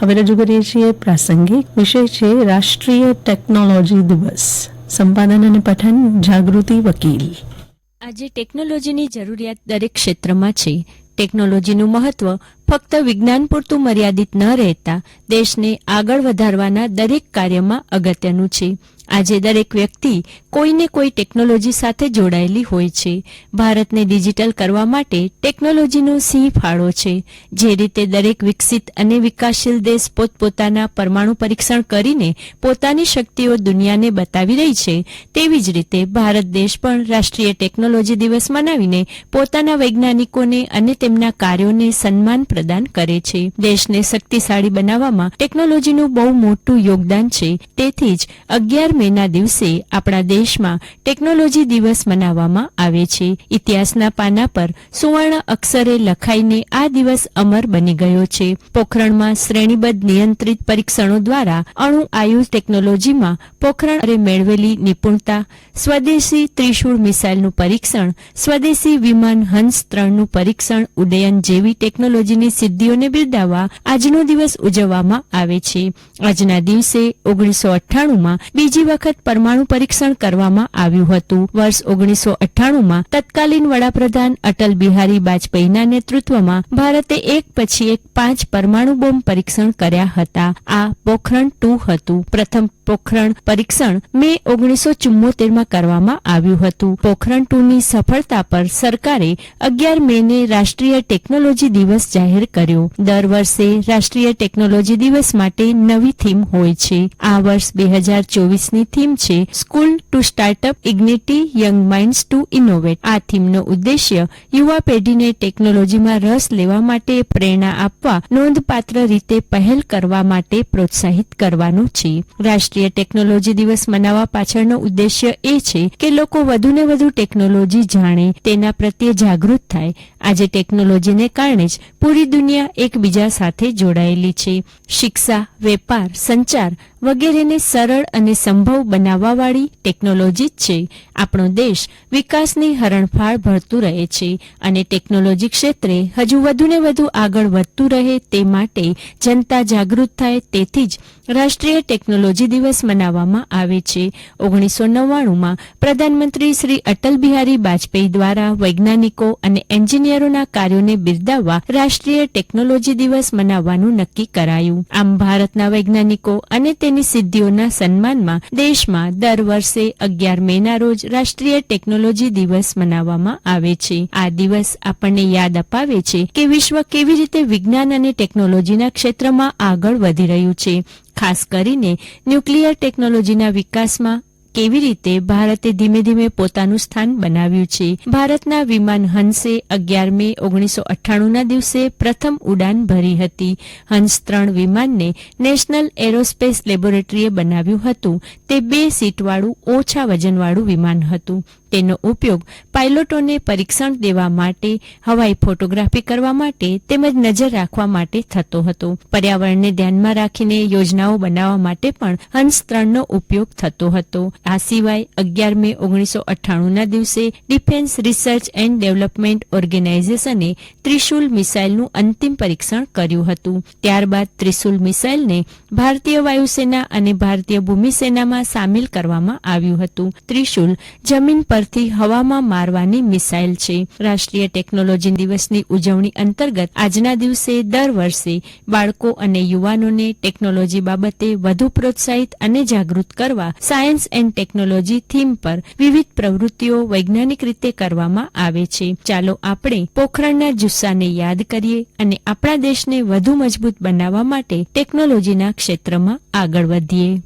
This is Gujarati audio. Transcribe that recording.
હવે રજૂ કરીએ છીએ પ્રાસંગિક વિષય છે રાષ્ટ્રીય ટેકનોલોજી દિવસ. સંપાદન અને પઠન, જાગૃતિ વકીલ. આજે ટેકનોલોજીની જરૂરિયાત દરેક ક્ષેત્રમાં છે. ટેકનોલોજીનું મહત્વ ફક્ત વિજ્ઞાન પૂરતું મર્યાદિત ન રહેતા દેશને આગળ વધારવાના દરેક કાર્યમાં અગત્યનું છે. આજે દરેક વ્યક્તિ કોઈને કોઈ ટેકનોલોજી સાથે જોડાયેલી હોય છે. ભારતને ડિજિટલ કરવા માટે ટેકનોલોજીનો સિંહ ફાળો છે. જે રીતે દરેક વિકસિત અને વિકાસશીલ દેશ પોતપોતાના પરમાણુ પરીક્ષણ કરીને પોતાની શક્તિઓ દુનિયાને બતાવી રહી છે, તેવી જ રીતે ભારત દેશ પણ રાષ્ટ્રીય ટેકનોલોજી દિવસ મનાવીને પોતાના વૈજ્ઞાનિકોને અને તેમના કાર્યોને સન્માન પ્રદાન કરે છે. દેશને શક્તિશાળી બનાવવામાં ટેકનોલોજીનું બહુ મોટું યોગદાન છે. તેથી જ અગિયાર મેના દિવસે આપણા દેશમાં ટેકનોલોજી દિવસ મનાવવામાં આવે છે. ઇતિહાસના પાના પર સુવર્ણ અક્ષરે લખાઈને આ દિવસ અમર બની ગયો છે. પોખરણમાં શ્રેણીબદ્ધ નિયંત્રિત પરીક્ષણો દ્વારા અણુ આયુષ ટેકનોલોજીમાં પોખરણ મેળવેલી નિપુણતા, સ્વદેશી ત્રિશુળ મિસાઇલનું પરીક્ષણ, સ્વદેશી વિમાન હંસ ત્રણનું પરીક્ષણ, ઉડ્ડયન જેવી ટેકનોલોજીની સિદ્ધિઓને બિરદાવવા આજનો દિવસ ઉજવવામાં આવે છે. આજના દિવસે ઓગણીસો અઠ્ઠાણુંમાં બીજી વખત પરમાણુ પરીક્ષણ કરવામાં આવ્યું હતું. વર્ષ ઓગણીસો અઠ્ઠાણુંમાં તત્કાલીન વડાપ્રધાન અટલ બિહારી વાજપેયીના નેતૃત્વમાં ભારતે એક પછી એક પાંચ પરમાણુ બોમ્બ પરીક્ષણ કર્યા હતા. આ પોખરણ ટુ હતું. પ્રથમ પોખરણ પરીક્ષણ મે ઓગણીસો ચુમ્મોતેરમાં કરવામાં આવ્યું હતું. પોખરણ ટુ ની સફળતા પર સરકારે અગિયાર મે ને રાષ્ટ્રીય ટેકનોલોજી દિવસ જાહેર કર્યો. દર વર્ષે રાષ્ટ્રીય ટેકનોલોજી દિવસ માટે નવી થીમ હોય છે. આ વર્ષ બે હજાર ચોવીસની થીમ છે school to startup igniting young minds to innovate. આ થીમનો ઉદ્દેશ્ય યુવા પેઢીને ટેકનોલોજીમાં રસ લેવા માટે પ્રેરણા આપવા, નોંધપાત્ર રીતે પહેલ કરવા માટે પ્રોત્સાહિત કરવાનો છે. રાષ્ટ્રીય ટેકનોલોજી દિવસ મનાવવા પાછળનો ઉદ્દેશ્ય એ છે કે લોકો વધુને વધુ ટેકનોલોજી જાણે, તેના પ્રત્યે જાગૃત થાય. આજે ટેકનોલોજીને કારણે જ પૂરી દુનિયા એકબીજા સાથે જોડાયેલી છે. શિક્ષા, વેપાર, સંચાર વગેરેને સરળ અને સંભવ બનાવવાવાળી ટેકનોલોજી જ છે. આપણો દેશ વિકાસની હરણફાળ ભરતું રહે છે અને ટેકનોલોજી ક્ષેત્રે હજુ વધુને વધુ આગળ વધતું રહે તે માટે જનતા જાગૃત થાય તેથી જ રાષ્ટ્રીય ટેકનોલોજી દિવસ મનાવવામાં આવે છે. ઓગણીસો નવ્વાણુંમાં પ્રધાનમંત્રી શ્રી અટલ બિહારી વાજપેયી દ્વારા વૈજ્ઞાનિકો અને એન્જિનિયરોના કાર્યોને બિરદાવવા રાષ્ટ્રીય ટેકનોલોજી દિવસ મનાવવાનું નક્કી કરાયું. આમ ભારતના વૈજ્ઞાનિકો અને તેની સિદ્ધિઓના સન્માનમાં દેશમાં દર વર્ષે અગિયાર મેના રોજ રાષ્ટ્રીય ટેકનોલોજી દિવસ મનાવવામાં આવે છે. આ દિવસ આપણને યાદ અપાવે છે કે વિશ્વ કેવી રીતે વિજ્ઞાન અને ટેકનોલોજીના ક્ષેત્રમાં આગળ વધી રહ્યું છે. ખાસ કરીને ન્યુક્લિયર ટેકનોલોજીના વિકાસમાં કેવી રીતે ભારતે ધીમે ધીમે પોતાનું સ્થાન બનાવ્યું છે? ભારતના વિમાન હંસે અગિયાર મે ઓગણીસો અઠ્ઠાણુંના દિવસે પ્રથમ ઉડાન ભરી હતી. હંસ ત્રણ વિમાનને નેશનલ એરોસ્પેસ લેબોરેટરીએ બનાવ્યું હતું. તે બે સીટવાળું ઓછા વજનવાળું વિમાન હતું. તેનો ઉપયોગ પાયલોટોને પરીક્ષણ દેવા માટે, હવાઈ ફોટોગ્રાફી કરવા માટે તેમજ નજર રાખવા માટે થતો હતો. પર્યાવરણને ધ્યાનમાં રાખીને યોજનાઓ બનાવવા માટે પણ હંસ ત્રણનો ઉપયોગ થતો હતો. આ સિવાય અગિયાર મે ઓગણીસો અઠ્ઠાણુંના દિવસે ડિફેન્સ રિસર્ચ એન્ડ ડેવલપમેન્ટ ઓર્ગેનાઇઝેશને ત્રિશુલ મિસાઇલનું અંતિમ પરીક્ષણ કર્યું હતું. ત્યારબાદ ત્રિશુલ મિસાઇલને ભારતીય વાયુસેના અને ભારતીય ભૂમિસેનામાં સામેલ કરવામાં આવ્યું હતું. ત્રિશુલ જમીન પરથી હવામાં મારવાની મિસાઇલ છે. રાષ્ટ્રીય ટેકનોલોજી દિવસની ઉજવણી અંતર્ગત આજના દિવસે દર વર્ષે બાળકો અને યુવાનોને ટેકનોલોજી બાબતે વધુ પ્રોત્સાહિત અને જાગૃત કરવા સાયન્સ એન્ડ ટેકનોલોજી થીમ પર વિવિધ પ્રવૃત્તિઓ વૈજ્ઞાનિક રીતે કરવામાં આવે છે. ચાલો આપણે પોખરણના જુસ્સાને યાદ કરીએ અને આપણા દેશને વધુ મજબૂત બનાવવા માટે ટેકનોલોજીના ક્ષેત્રમાં આગળ વધીએ.